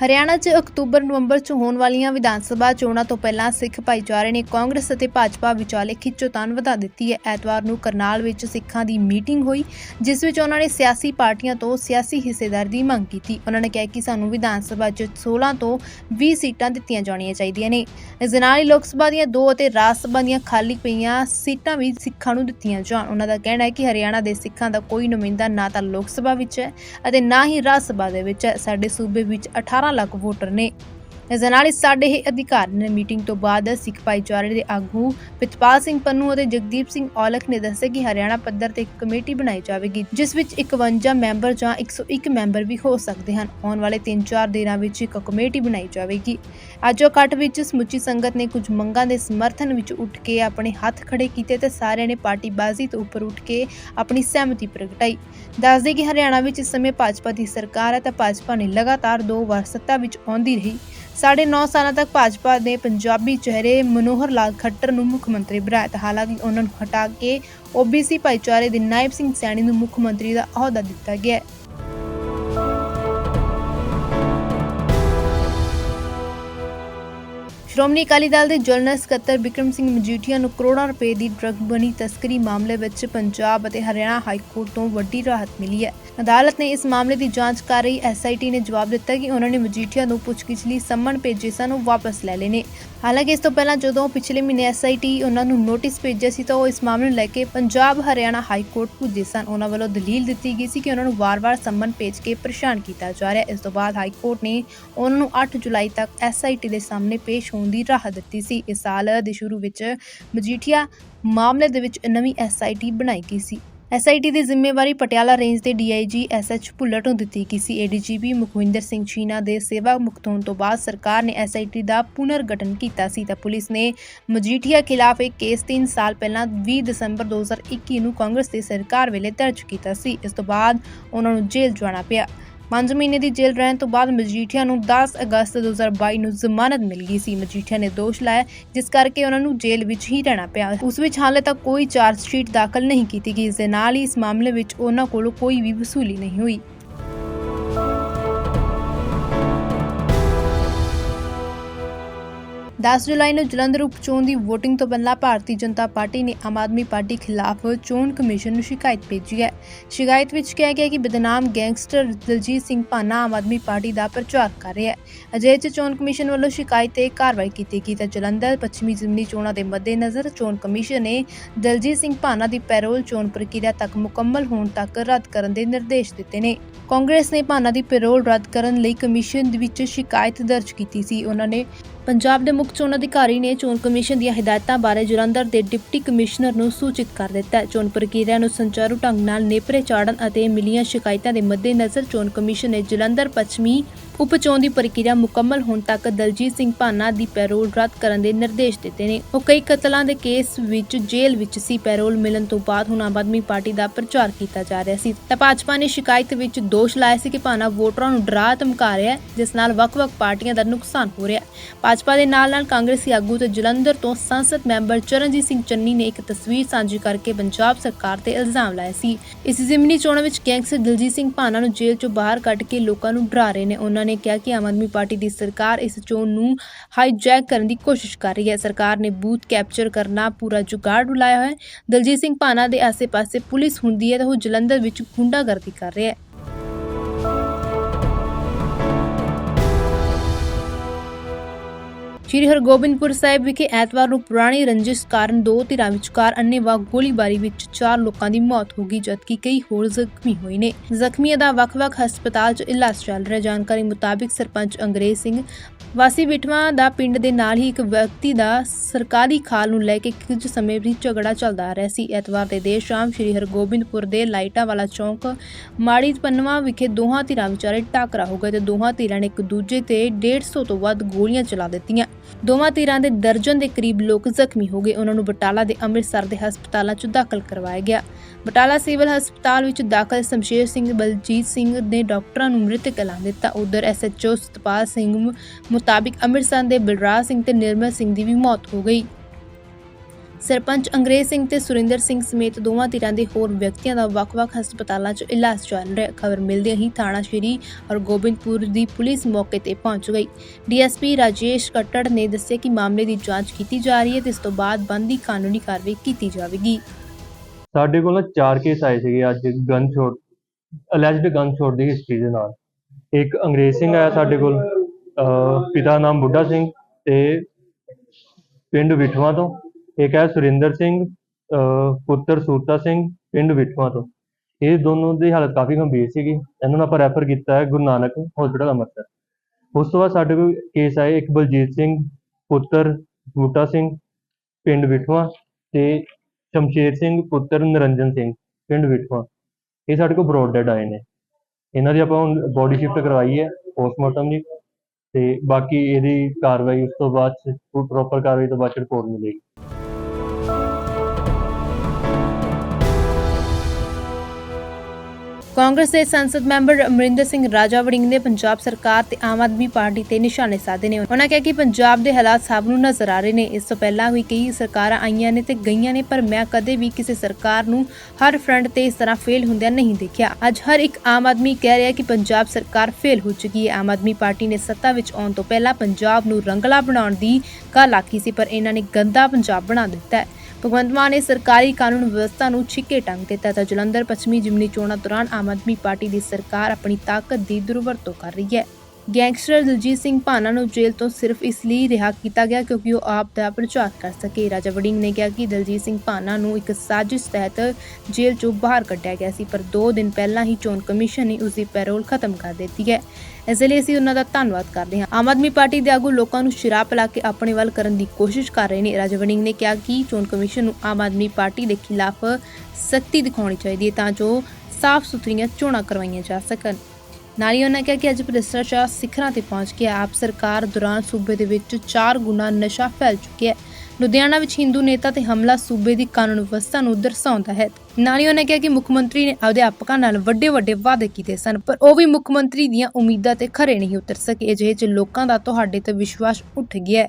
ਹਰਿਆਣਾ 'ਚ ਅਕਤੂਬਰ, ਨਵੰਬਰ 'ਚ ਹੋਣ ਵਾਲੀਆਂ ਵਿਧਾਨ ਸਭਾ ਚੋਣਾਂ ਤੋਂ ਪਹਿਲਾਂ ਸਿੱਖ ਭਾਈਚਾਰੇ ਨੇ ਕਾਂਗਰਸ ਅਤੇ ਭਾਜਪਾ ਵਿਚਾਲੇ ਖਿੱਚੋਤਾਨ ਵਧਾ ਦਿੱਤੀ ਹੈ। ਐਤਵਾਰ ਨੂੰ ਕਰਨਾਲ ਵਿੱਚ ਸਿੱਖਾਂ ਦੀ ਮੀਟਿੰਗ ਹੋਈ, ਜਿਸ ਵਿੱਚ ਉਹਨਾਂ ਨੇ ਸਿਆਸੀ ਪਾਰਟੀਆਂ ਤੋਂ ਸਿਆਸੀ ਹਿੱਸੇਦਾਰ ਦੀ ਮੰਗ ਕੀਤੀ। ਉਹਨਾਂ ਨੇ ਕਿਹਾ ਕਿ ਸਾਨੂੰ ਵਿਧਾਨ ਸਭਾ 'ਚ 16 ਤੋਂ 20 ਸੀਟਾਂ ਦਿੱਤੀਆਂ ਜਾਣੀਆਂ ਚਾਹੀਦੀਆਂ ਨੇ। ਇਸ ਨਾਲ ਹੀ ਲੋਕ ਸਭਾ ਦੀਆਂ ਦੋ ਅਤੇ ਰਾਜ ਸਭਾ ਦੀਆਂ ਖਾਲੀ ਪਈਆਂ ਸੀਟਾਂ ਵੀ ਸਿੱਖਾਂ ਨੂੰ ਦਿੱਤੀਆਂ ਜਾਣ। ਉਹਨਾਂ ਦਾ ਕਹਿਣਾ ਹੈ ਕਿ ਹਰਿਆਣਾ ਦੇ ਸਿੱਖਾਂ ਦਾ ਕੋਈ ਨੁਮਾਇੰਦਾ ਨਾ ਤਾਂ ਲੋਕ ਸਭਾ ਵਿੱਚ ਹੈ ਅਤੇ ਨਾ ਹੀ ਰਾਜ ਸਭਾ ਦੇ ਵਿੱਚ ਹੈ। ਸਾਡੇ ਸੂਬੇ ਵਿੱਚ 18 ਲੱਖ ਵੋਟਰ ਨੇ ਇਸ ਦੇ ਨਾਲ ਹੀ ਸਾਡੇ ਹੀ ਅਧਿਕਾਰੀ ਨੇ ਮੀਟਿੰਗ ਤੋਂ ਬਾਅਦ ਸਿੱਖ ਭਾਈਚਾਰੇ ਦੇ ਆਗੂ ਪ੍ਰਿਤਪਾਲ ਸਿੰਘ ਪੰਨੂ ਅਤੇ ਜਗਦੀਪ ਸਿੰਘ ਔਲਖ ਨੇ ਦੱਸਿਆ ਕਿ ਹਰਿਆਣਾ ਪੱਧਰ ਤੇ ਇੱਕ ਕਮੇਟੀ ਬਣਾਈ ਜਾਵੇਗੀ, ਜਿਸ ਵਿੱਚ 51 ਮੈਂਬਰ ਜਾਂ 101 ਮੈਂਬਰ ਵੀ ਹੋ ਸਕਦੇ ਹਨ। ਆਉਣ ਵਾਲੇ 3-4 ਦਿਨਾਂ ਵਿੱਚ ਇੱਕ ਕਮੇਟੀ ਬਣਾਈ ਜਾਵੇਗੀ। ਅੱਜ ਉਹ ਇਕੱਠ ਵਿੱਚ ਸਮੁੱਚੀ ਸੰਗਤ ਨੇ ਕੁਝ ਮੰਗਾਂ ਦੇ ਸਮਰਥਨ ਵਿੱਚ ਉੱਠ ਕੇ ਆਪਣੇ ਹੱਥ ਖੜੇ ਕੀਤੇ ਤੇ ਸਾਰਿਆਂ ਨੇ ਪਾਰਟੀਬਾਜ਼ੀ ਤੋਂ ਉੱਪਰ ਉੱਠ ਕੇ ਆਪਣੀ ਸਹਿਮਤੀ ਪ੍ਰਗਟਾਈ। ਦੱਸਦੇ ਕਿ ਹਰਿਆਣਾ ਵਿੱਚ ਇਸ ਸਮੇਂ ਭਾਜਪਾ ਦੀ ਸਰਕਾਰ ਹੈ ਤਾਂ ਭਾਜਪਾ ਨੇ ਲਗਾਤਾਰ ਦੋ ਵਾਰ ਸੱਤਾ ਵਿੱਚ ਆਉਂਦੀ ਰਹੀ। ਸਾਢੇ 9 ਸਾਲਾਂ ਤੱਕ ਭਾਜਪਾ ਦੇ ਪੰਜਾਬੀ ਚਿਹਰੇ ਮਨੋਹਰ ਲਾਲ ਖੱਟਰ ਨੂੰ ਮੁੱਖ ਮੰਤਰੀ ਬਣਾਇਆ ਤਾਂ ਹਾਲਾਂਕਿ ਉਹਨਾਂ ਨੂੰ ਹਟਾ ਕੇ ਓਬੀਸੀ ਭਾਈਚਾਰੇ ਦੇ ਨਾਇਬ ਸਿੰਘ ਸੈਣੀ ਨੂੰ ਮੁੱਖ ਮੰਤਰੀ ਦਾ ਅਹੁਦਾ ਦਿੱਤਾ ਗਿਆ ਹੈ। ਸ਼੍ਰੋਮਣੀ ਅਕਾਲੀ ਦਲ ਦੇ ਜਨਰਲ ਸਕੱਤਰ ਵਿਕਰਮ ਸਿੰਘ ਮਜੀਠੀਆ ਨੂੰ ਕਰੋੜਾਂ ਰੁਪਏ ਦੀ ਡਰੱਗ ਬਣੀ ਤਸਕਰੀ ਮਾਮਲੇ ਵਿੱਚ ਪੰਜਾਬ ਅਤੇ ਹਰਿਆਣਾ ਹਾਈ ਕੋਰਟ ਤੋਂ ਵੱਡੀ ਰਾਹਤ ਮਿਲੀ ਹੈ। ਅਦਾਲਤ ਨੇ ਇਸ ਮਾਮਲੇ ਦੀ ਜਾਂਚ ਕਰ ਰਹੀ ਐਸਆਈਟੀ ਨੇ ਜਵਾਬ ਦਿੱਤਾ ਕਿ ਉਹਨਾਂ ਨੇ ਮਜੀਠੀਆ ਨੂੰ ਪੁੱਛਗਿੱਛ ਲਈ ਸੰਮਨ ਭੇਜੇ ਸਨ, ਉਹ ਵਾਪਸ ਲੈ ਲਏ ਨੇ। ਹਾਲਾਂਕਿ ਇਸ ਤੋਂ ਪਹਿਲਾਂ ਜਦੋਂ ਪਿਛਲੇ ਮਹੀਨੇ ਐਸਆਈਟੀ ਉਹਨਾਂ ਨੂੰ ਨੋਟਿਸ ਭੇਜਿਆ ਸੀ ਤਾਂ ਉਹ ਇਸ ਮਾਮਲੇ ਨੂੰ ਲੈ ਕੇ ਪੰਜਾਬ, ਹਰਿਆਣਾ ਹਾਈ ਕੋਰਟ ਪੁੱਜੇ ਸਨ। ਉਹਨਾਂ ਵੱਲੋਂ ਦਲੀਲ ਦਿੱਤੀ ਗਈ ਸੀ ਕਿ ਉਹਨਾਂ ਨੂੰ ਵਾਰ-ਵਾਰ ਸੰਮਨ ਭੇਜ ਕੇ ਪਰੇਸ਼ਾਨ ਕੀਤਾ ਜਾ ਰਿਹਾ ਇਸ ਤੋਂ ਬਾਅਦ ਹਾਈ ਕੋਰਟ ਨੇ ਉਹਨਾਂ ਨੂੰ 8 ਜੁਲਾਈ ਤੱਕ ਐਸਆਈਟੀ ਦੇ ਸਾਹਮਣੇ ਪੇਸ਼ ਹੋਣ ਦੀ ਰਾਹ ਦਿੱਤੀ ਸੀ। ਇਸ ਸਾਲ ਦੇ ਸ਼ੁਰੂ ਵਿੱਚ ਮਜੀਠੀਆ ਮਾਮਲੇ ਦੇ ਵਿੱਚ ਨਵੀਂ ਐਸਆਈਟੀ ਬਣਾਈ ਗਈ ਸੀ। ਐਸਆਈਟੀ ਦੀ ਜ਼ਿੰਮੇਵਾਰੀ ਪਟਿਆਲਾ ਰੇਂਜ ਦੇ ਡੀਆਈਜੀ ਐਸਐਚ ਭੁੱਲਰ ਨੂੰ ਦਿੱਤੀ ਗਈ ਸੀ। ਏਡੀਜੀਪੀ ਮੁਖਵਿੰਦਰ ਸਿੰਘ ਚੀਨਾ ਦੇ ਸੇਵਾ ਮੁਕਤ ਹੋਣ ਤੋਂ ਬਾਅਦ ਸਰਕਾਰ ਨੇ ਐਸਆਈਟੀ ਦਾ ਪੁਨਰ ਗਠਨ ਕੀਤਾ ਸੀ ਤਾਂ ਪੁਲਿਸ ਨੇ ਮਜੀਠੀਆ ਖਿਲਾਫ ਇੱਕ ਕੇਸ 3 ਸਾਲ ਪਹਿਲਾਂ 20 ਦਸੰਬਰ 2021 ਨੂੰ ਕਾਂਗਰਸ ਦੀ ਸਰਕਾਰ ਵੇਲੇ ਦਰਜ ਕੀਤਾ ਸੀ। ਇਸ ਤੋਂ ਬਾਅਦ ਉਹਨਾਂ ਨੂੰ ਜੇਲ੍ਹ ਜਾਣਾ ਪਿਆ। 5 ਮਹੀਨੇ ਦੀ ਜੇਲ੍ਹ ਰਹਿਣ ਤੋਂ ਬਾਅਦ ਮਜੀਠੀਆ ਨੂੰ 10 ਅਗਸਤ 2022 ਨੂੰ ਜ਼ਮਾਨਤ ਮਿਲ ਗਈ ਸੀ। ਮਜੀਠੀਆ ਨੇ ਦੋਸ਼ ਲਾਇਆ, ਜਿਸ ਕਰਕੇ ਉਹਨਾਂ ਨੂੰ ਜੇਲ੍ਹ ਵਿੱਚ ਹੀ ਰਹਿਣਾ ਪਿਆ। ਉਸ ਵਿੱਚ ਹਾਲੇ ਤੱਕ ਕੋਈ ਚਾਰਜ ਸ਼ੀਟ ਦਾਖਲ ਨਹੀਂ ਕੀਤੀ ਗਈ। ਇਸ ਦੇ ਨਾਲ ਹੀ ਇਸ ਮਾਮਲੇ ਵਿੱਚ ਉਹਨਾਂ ਕੋਲੋਂ ਕੋਈ ਵੀ ਵਸੂਲੀ ਨਹੀਂ ਹੋਈ। ਦਸ ਜੁਲਾਈ ਨੂੰ ਜਲੰਧਰ ਉਪ ਚੋਣ ਦੀ VOTING ਤੋਂ ਪਹਿਲਾਂ ਭਾਰਤੀ ਜਨਤਾ ਪਾਰਟੀ ਨੇ ਆਮ ਆਦਮੀ ਪਾਰਟੀ ਖਿਲਾਫ ਚੋਣ ਕਮਿਸ਼ਨ ਨੂੰ ਸ਼ਿਕਾਇਤ ਭੇਜੀ ਹੈ। ਸ਼ਿਕਾਇਤ ਵਿੱਚ ਕਿਹਾ ਗਿਆ ਕਿ ਬਦਨਾਮ ਗੈਂਗਸਟਰ ਦਲਜੀਤ ਸਿੰਘ ਭਾਨਾ ਆਮ ਆਦਮੀ ਪਾਰਟੀ ਦਾ ਪ੍ਰਚਾਰ ਕਰ ਰਿਹਾ ਹੈ। ਅਜਿਹੇ 'ਚ ਚੋਣ ਕਮਿਸ਼ਨ ਵੱਲੋਂ ਸ਼ਿਕਾਇਤ ਤੇ ਕਾਰਵਾਈ ਕੀਤੀ ਗਈ ਤਾਂ ਜਲੰਧਰ, ਪੱਛਮੀ ਜ਼ਿਮਨੀ ਚੋਣਾਂ ਦੇ ਮੱਦੇਨਜ਼ਰ ਚੋਣ ਕਮਿਸ਼ਨ ਨੇ ਦਲਜੀਤ ਸਿੰਘ ਭਾਨਾ ਦੀ ਪੈਰੋਲ ਚੋਣ ਪ੍ਰਕਿਰਿਆ ਤੱਕ ਮੁਕੰਮਲ ਹੋਣ ਤੱਕ ਰੱਦ ਕਰਨ ਦੇ ਨਿਰਦੇਸ਼ ਦਿੱਤੇ ਨੇ। ਕਾਂਗਰਸ ਨੇ ਭਾਨਾ ਦੀ ਪੈਰੋਲ ਰੱਦ ਕਰਨ ਲਈ ਕਮਿਸ਼ਨ ਦੇ ਵਿੱਚ ਸ਼ਿਕਾਇਤ ਦਰਜ ਕੀਤੀ ਸੀ। ਉਹਨਾਂ ਨੇ ਪੰਜਾਬ ਦੇ ਮੁੱਖ ਮੁੱਖ ਚੋਣ ਅਧਿਕਾਰੀ ਨੇ ਚੋਣ ਕਮਿਸ਼ਨ ਦੀਆਂ ਹਦਾਇਤਾਂ ਬਾਰੇ ਜਲੰਧਰ ਦੇ ਡਿਪਟੀ ਕਮਿਸ਼ਨਰ ਨੂੰ ਸੂਚਿਤ ਕਰ ਦਿੱਤਾ ਚੋਣ ਪ੍ਰਕਿਰਿਆ ਨੂੰ ਸੰਚਾਰੂ ਢੰਗ ਨਾਲ ਨੇਪਰੇ ਚਾੜਨ ਅਤੇ ਮਿਲੀਆਂ ਸ਼ਿਕਾਇਤਾਂ ਦੇ ਮੱਦੇਨਜ਼ਰ ਚੋਣ ਕਮਿਸ਼ਨ ਨੇ ਜਲੰਧਰ ਪੱਛਮੀ ਉਪ ਚੋਣ ਦੀ ਪ੍ਰਕਿਰਿਆ ਮੁਕੰਮਲ ਹੋਣ ਤੱਕ ਦਲਜੀਤ ਸਿੰਘ ਭਾਨਾ ਦੀ ਪੈਰੋਲ ਰੱਦ ਕਰਨ ਦੇ ਨਿਰਦੇਸ਼ ਦਿੱਤੇ ਨੇ। ਉਹ ਕਈ ਕਤਲਾਂ ਦੇ ਕੇਸ ਵਿੱਚ ਜੇਲ੍ਹ ਵਿੱਚ ਸੀ। ਪੈਰੋਲ ਮਿਲਣ ਤੋਂ ਬਾਅਦ ਹੁਣ ਆਮ ਆਦਮੀ ਪਾਰਟੀ ਦਾ ਪ੍ਰਚਾਰ ਕੀਤਾ ਜਾ ਰਿਹਾ ਸੀ। ਤਾਂ ਭਾਜਪਾ ਨੇ ਸ਼ਿਕਾਇਤ ਵਿੱਚ ਦੋਸ਼ ਲਾਇਆ ਸੀ ਕਿ ਭਾਨਾ ਵੋਟਰਾਂ ਨੂੰ ਡਰਾ ਧਮਕਾ ਰਿਹਾ ਹੈ, ਜਿਸ ਨਾਲ ਵੱਖ-ਵੱਖ ਪਾਰਟੀਆਂ ਦਾ ਨੁਕਸਾਨ ਹੋ ਰਿਹਾ ਹੈ। ਭਾਜਪਾ ਦੇ ਨਾਲ-ਨਾਲ ਕਾਂਗਰਸੀ ਆਗੂ ਤੇ ਜਲੰਧਰ ਤੋਂ ਸੰਸਦ ਮੈਂਬਰ ਚਰਨਜੀਤ ਸਿੰਘ ਚੰਨੀ ਨੇ ਇੱਕ ਤਸਵੀਰ ਸਾਂਝੀ ਕਰਕੇ ਪੰਜਾਬ ਸਰਕਾਰ ਤੇ ਇਲਜ਼ਾਮ ਲਾਇਆ ਸੀ। ਇਸ ਜ਼ਿਮਨੀ ਚੋਣਾਂ ਵਿੱਚ ਗੈਂਗਸਟਰ ਦਲਜੀਤ ਸਿੰਘ ਭਾਨਾ ਨੂੰ ਜੇਲ੍ਹ ਚੋਂ ਬਾਹਰ ਕੱਢ ਕੇ ਲੋਕਾਂ ਨੂੰ ਡਰਾ ਰਹੇ ਨੇ। ਉਹਨਾਂ ਨੇ ਕਿਹਾ ਕਿ ਆਮ ਆਦਮੀ ਪਾਰਟੀ ਦੀ ਸਰਕਾਰ ਇਸ ਚੋਣ ਨੂੰ ਹਾਈਜੈਕ ਕਰਨ ਦੀ ਕੋਸ਼ਿਸ਼ ਕਰ ਰਹੀ ਹੈ। ਸਰਕਾਰ ਨੇ ਬੂਥ ਕੈਪਚਰ ਕਰਨਾ ਪੂਰਾ ਜੁਗਾੜ ਲਾਇਆ ਹੈ। ਦਲਜੀਤ ਸਿੰਘ ਭਾਨਾ ਦੇ ਆਸੇ-ਪਾਸੇ ਪੁਲਿਸ ਹੁੰਦੀ ਹੈ ਤਾਂ ਉਹ ਜਲੰਧਰ ਵਿੱਚ ਗੁੰਡਾਗਰਦੀ ਕਰ ਰਿਹਾ ਹੈ। ਸ਼੍ਰੀ ਹਰਗੋਬਿੰਦਪੁਰ ਸਾਹਿਬ ਵਿਖੇ ਐਤਵਾਰ ਨੂੰ ਪੁਰਾਣੀ ਰੰਜਿਸ਼ ਕਾਰਨ ਦੋ ਧਿਰਾਂ ਵਿਚਕਾਰ ਅੰਨ੍ਹੇਵਾਹ ਗੋਲੀਬਾਰੀ ਵਿੱਚ ਚਾਰ ਲੋਕਾਂ ਦੀ ਮੌਤ ਹੋ ਗਈ, ਜਦਕਿ ਕਈ ਹੋਰ ਜ਼ਖਮੀ ਹੋਏ ਨੇ। ਜ਼ਖਮੀਆਂ ਦਾ ਵੱਖ-ਵੱਖ ਹਸਪਤਾਲ 'ਚ ਇਲਾਜ ਚੱਲ ਰਿਹਾ ਜਾਣਕਾਰੀ ਮੁਤਾਬਿਕ ਸਰਪੰਚ ਅੰਗਰੇਜ਼ ਸਿੰਘ ਵਾਸੀ ਬਿਠਵਾ ਦਾ ਪਿੰਡ ਦੇ ਨਾਲ ਹੀ ਇੱਕ ਵਿਅਕਤੀ ਦਾ ਸਰਕਾਰੀ ਖਾਲ ਨੂੰ ਲੈ ਕੇ ਕੁਝ ਸਮੇਂ ਵੀ ਝਗੜਾ ਚੱਲਦਾ ਆ ਰਿਹਾ ਸੀ। ਐਤਵਾਰ ਦੇ ਦੇਰ ਸ਼ਾਮ ਸ਼੍ਰੀ ਹਰਗੋਬਿੰਦਪੁਰ ਦੇ ਲਾਈਟਾਂ ਵਾਲਾ ਚੌਂਕ ਮਾੜੀ ਪੰਨਵਾ ਵਿਖੇ ਦੋਹਾਂ ਧਿਰਾਂ ਵਿਚਾਲੇ ਟਾਕਰਾ ਹੋ ਗਿਆ, ਤੇ ਦੋਹਾਂ ਧਿਰਾਂ ਨੇ ਇੱਕ ਦੂਜੇ ਤੇ 150 ਤੋਂ ਵੱਧ ਗੋਲੀਆਂ ਚਲਾ ਦਿੱਤੀਆਂ। ਦੋਵਾਂ ਧਿਰਾਂ ਦੇ ਦਰਜਨ ਦੇ ਕਰੀਬ ਲੋਕ ਜ਼ਖਮੀ ਹੋ ਗਏ। ਉਹਨਾਂ ਨੂੰ ਬਟਾਲਾ ਦੇ ਅੰਮ੍ਰਿਤਸਰ ਦੇ ਹਸਪਤਾਲਾਂ 'ਚ ਦਾਖਲ ਕਰਵਾਇਆ ਗਿਆ। ਬਟਾਲਾ ਸਿਵਲ ਹਸਪਤਾਲ ਵਿੱਚ ਦਾਖਲ ਸ਼ਮਸ਼ੇਰ ਸਿੰਘ, ਬਲਜੀਤ ਸਿੰਘ ਨੇ ਡਾਕਟਰਾਂ ਨੂੰ ਮ੍ਰਿਤਕ ਐਲਾਨ ਦਿੱਤਾ। ਉਧਰ ਐਸਐਚਓ ਸਤਪਾਲ ਸਿੰਘ ਮੁਤਾਬਿਕ ਅੰਮ੍ਰਿਤਸਰ ਦੇ ਬਲਰਾਜ ਸਿੰਘ ਤੇ ਨਿਰਮਲ ਸਿੰਘ ਦੀ ਵੀ ਮੌਤ ਹੋ ਗਈ। ਸਰਪੰਚ ਅੰਗਰੇਜ਼ ਸਿੰਘ ਤੇ ਸੁਰਿੰਦਰ ਸਿੰਘ ਸਮੇਤ ਦੋਵਾਂ ਧਿਰਾਂ ਦੇ ਹੋਰ ਵਿਅਕਤੀਆਂ ਦਾ ਵੱਖ-ਵੱਖ ਹਸਪਤਾਲਾਂ 'ਚ ਇਲਾਜ ਚੱਲ ਰਿਹਾ ਖਬਰ ਮਿਲਦੇ ਹੀ ਥਾਣਾ ਸ਼੍ਰੀ ਔਰ ਗੋਬਿੰਦਪੁਰ ਦੀ ਪੁਲਿਸ ਮੌਕੇ ਤੇ ਪਹੁੰਚ ਗਈ। ਡੀਐਸਪੀ ਰਾਜੇਸ਼ ਕੱਟੜ ਨੇ ਦੱਸਿਆ ਕਿ ਮਾਮਲੇ ਦੀ ਜਾਂਚ ਕੀਤੀ ਜਾ ਰਹੀ ਹੈ ਤੇ ਇਸ ਤੋਂ ਬਾਅਦ ਬੰਦੀ ਕਾਨੂੰਨੀ ਕਾਰਵਾਈ ਕੀਤੀ ਜਾਵੇਗੀ। ਸਾਡੇ ਕੋਲ ਚਾਰ ਕੇਸ ਆਏ ਸੀਗੇ ਅੱਜ gun shot alleged gun shot ਦੀ ਹਿਸਟਰੀ ਦੇ ਨਾਲ। ਇੱਕ ਅੰਗਰੇਜ਼ ਸਿੰਘ ਆਇਆ ਸਾਡੇ ਕੋਲ, ਅਹ ਪਿਤਾ ਨਾਮ ਬੁੱਢਾ ਸਿੰਘ ਤੇ ਪਿੰਡ ਵਿਠਵਾ ਤੋਂ। ਇੱਕ ਹੈ ਸੁਰਿੰਦਰ ਸਿੰਘ ਪੁੱਤਰ ਸੂਰਤਾ ਸਿੰਘ ਪਿੰਡ ਵਿਠਵਾ ਤੋਂ ਇਹ ਦੋਨੋਂ ਦੀ ਹਾਲਤ ਕਾਫੀ ਗੰਭੀਰ ਸੀਗੀ ਇਹਨਾਂ ਨੂੰ ਆਪਾਂ ਰੈਫਰ ਕੀਤਾ ਹੈ ਗੁਰੂ ਨਾਨਕ ਹਸਪੀਟਲ ਅੰਮ੍ਰਿਤਸਰ ਉਸ ਤੋਂ ਬਾਅਦ ਸਾਡੇ ਕੋਲ ਕੇਸ ਆਏ ਇੱਕ ਬਲਜੀਤ ਸਿੰਘ ਪੁੱਤਰ ਬੂਟਾ ਸਿੰਘ ਪਿੰਡ ਵਿਠਵਾ ਤੇ ਸ਼ਮਸ਼ੇਰ ਸਿੰਘ ਪੁੱਤਰ ਨਰਿੰਜਨ ਸਿੰਘ ਪਿੰਡ ਵਿਠਵਾ ਇਹ ਸਾਡੇ ਕੋਲ ਬਰੋਡ ਡੈਡ ਆਏ ਨੇ ਇਹਨਾਂ ਦੀ ਆਪਾਂ ਹੁਣ ਬੋਡੀ ਸ਼ਿਫਟ ਕਰਵਾਈ ਹੈ ਪੋਸਟਮਾਰਟਮ ਦੀ ਤੇ ਬਾਕੀ ਇਹਦੀ ਕਾਰਵਾਈ ਉਸ ਤੋਂ ਬਾਅਦ ਪ੍ਰੋਪਰ ਕਾਰਵਾਈ ਤੋਂ ਬਾਅਦ ਰਿਪੋਰਟ ਮਿਲੇਗੀ ਕਾਂਗਰਸ ਦੇ ਸੰਸਦ ਮੈਂਬਰ ਅਮਰਿੰਦਰ ਸਿੰਘ ਰਾਜਾ ਵੜਿੰਗ ਨੇ ਪੰਜਾਬ ਸਰਕਾਰ ਤੇ ਆਮ ਆਦਮੀ ਪਾਰਟੀ ਤੇ ਨਿਸ਼ਾਨੇ ਸਾਧੇ ਨੇ। ਉਹਨਾਂ ਕਿਹਾ ਕਿ ਪੰਜਾਬ ਦੇ ਹਾਲਾਤ ਸਭ ਨੂੰ ਨਜ਼ਰ ਆ ਰਹੇ ਨੇ। ਇਸ ਤੋਂ ਪਹਿਲਾਂ ਵੀ ਕਈ ਸਰਕਾਰਾਂ ਆਈਆਂ ਨੇ ਤੇ ਗਈਆਂ ਨੇ, ਪਰ ਮੈਂ ਕਦੇ ਵੀ ਕਿਸੇ ਸਰਕਾਰ ਨੂੰ ਹਰ ਫਰੰਟ ਤੇ ਇਸ ਤਰ੍ਹਾਂ ਫੇਲ ਹੁੰਦਿਆਂ ਨਹੀਂ ਦੇਖਿਆ। ਅੱਜ ਹਰ ਇੱਕ ਆਮ ਆਦਮੀ ਕਹਿ ਰਿਹਾ ਕਿ ਪੰਜਾਬ ਸਰਕਾਰ ਫੇਲ ਹੋ ਚੁੱਕੀ ਹੈ। ਆਮ ਆਦਮੀ ਪਾਰਟੀ ਨੇ ਸੱਤਾ ਵਿੱਚ ਆਉਣ ਤੋਂ ਪਹਿਲਾਂ ਪੰਜਾਬ ਨੂੰ ਰੰਗਲਾ ਬਣਾਉਣ ਦੀ ਗੱਲ ਆਖੀ ਸੀ, ਪਰ ਇਹਨਾਂ ਨੇ ਗੰਦਾ ਪੰਜਾਬ ਬਣਾ ਦਿੱਤਾ ਹੈ। ਭਗਵੰਤ ਮਾਨ ਨੇ ਸਰਕਾਰੀ ਕਾਨੂੰਨ ਵਿਵਸਥਾ ਨੂੰ ਛਿੱਕੇ ਟੰਗ ਦਿੱਤਾ। ਤਾਂ ਜਲੰਧਰ, ਪੱਛਮੀ ਜਿਮਨੀ ਚੋਣਾਂ ਦੌਰਾਨ ਆਮ ਆਦਮੀ ਪਾਰਟੀ ਦੀ ਸਰਕਾਰ ਆਪਣੀ ਤਾਕਤ ਦੀ ਦੁਰਵਰਤੋਂ ਕਰ ਰਹੀ ਹੈ। ਗੈਂਗਸਟਰ ਦਲਜੀਤ ਸਿੰਘ ਭਾਨਾ ਨੂੰ ਜੇਲ੍ਹ ਤੋਂ ਸਿਰਫ ਇਸ ਲਈ ਰਿਹਾ ਕੀਤਾ ਗਿਆ ਕਿਉਂਕਿ ਉਹ ਆਪ ਦਾ ਪ੍ਰਚਾਰ ਕਰ ਸਕੇ। ਰਾਜਾ ਵੜਿੰਗ ਨੇ ਕਿਹਾ ਕਿ ਦਲਜੀਤ ਸਿੰਘ ਭਾਨਾ ਨੂੰ ਇੱਕ ਸਾਜ਼ਿਸ਼ ਤਹਿਤ ਜੇਲ੍ਹ ਚੋਂ ਬਾਹਰ ਕੱਢਿਆ ਗਿਆ ਸੀ, ਪਰ 2 ਦਿਨ ਪਹਿਲਾਂ ਹੀ ਚੋਣ ਕਮਿਸ਼ਨ ਨੇ ਉਸ ਦੀ ਪੈਰੋਲ ਖਤਮ ਕਰ ਦਿੱਤੀ ਹੈ। ਇਸ ਲਈ ਅਸੀਂ ਉਹਨਾਂ ਦਾ ਧੰਨਵਾਦ ਕਰਦੇ ਹਾਂ। ਆਮ ਆਦਮੀ ਪਾਰਟੀ ਦੇ ਆਗੂ ਲੋਕਾਂ ਨੂੰ ਸ਼ਰਾਬ ਪਿਲਾ ਕੇ ਆਪਣੇ ਵੱਲ ਕਰਨ ਦੀ ਕੋਸ਼ਿਸ਼ ਕਰ ਰਹੇ ਨੇ। ਰਾਜਾ ਵੜਿੰਗ ਨੇ ਕਿਹਾ ਕਿ ਚੋਣ ਕਮਿਸ਼ਨ ਨੂੰ ਆਮ ਆਦਮੀ ਪਾਰਟੀ ਦੇ ਖਿਲਾਫ ਸਖਤੀ ਦਿਖਾਉਣੀ ਚਾਹੀਦੀ ਹੈ ਤਾਂ ਜੋ ਸਾਫ਼ ਸੁਥਰੀਆਂ ਚੋਣਾਂ ਕਰਵਾਈਆਂ ਜਾ ਸਕਣ। ਨਾਲ ਹੀ ਉਹਨਾਂ ਕਿਹਾ ਕਿ ਅੱਜ ਭ੍ਰਿਸ਼ਟਾਚਾਰ ਸਿਖਰਾਂ ਤੇ ਪਹੁੰਚ ਗਿਆ। ਆਪ ਸਰਕਾਰ ਦੌਰਾਨ ਸੂਬੇ ਦੇ ਵਿੱਚ 4 ਗੁਣਾ ਨਸ਼ਾ ਫੈਲ ਚੁੱਕਿਆ ਹੈ। ਲੁਧਿਆਣਾ ਵਿੱਚ ਹਿੰਦੂ ਨੇਤਾ ਤੇ ਹਮਲਾ ਸੂਬੇ ਦੀ ਕਾਨੂੰਨ ਵਿਵਸਥਾ ਨੂੰ ਦਰਸਾਉਂਦਾ ਹੈ। ਨਾਲ ਹੀ ਉਹਨੇ ਕਿਹਾ ਕਿ ਮੁੱਖ ਮੰਤਰੀ ਨੇ ਅਧਿਆਪਕਾਂ ਨਾਲ ਵੱਡੇ ਵੱਡੇ ਵਾਅਦੇ ਕੀਤੇ ਸਨ, ਪਰ ਉਹ ਵੀ ਮੁੱਖ ਮੰਤਰੀ ਦੀਆਂ ਉਮੀਦਾਂ ਤੇ ਖਰੇ ਨਹੀਂ ਉਤਰ ਸਕੇ। ਅਜਿਹੇ ਚ ਲੋਕਾਂ ਦਾ ਤੁਹਾਡੇ ਤੇ ਵਿਸ਼ਵਾਸ ਉੱਠ ਗਿਆ ਹੈ।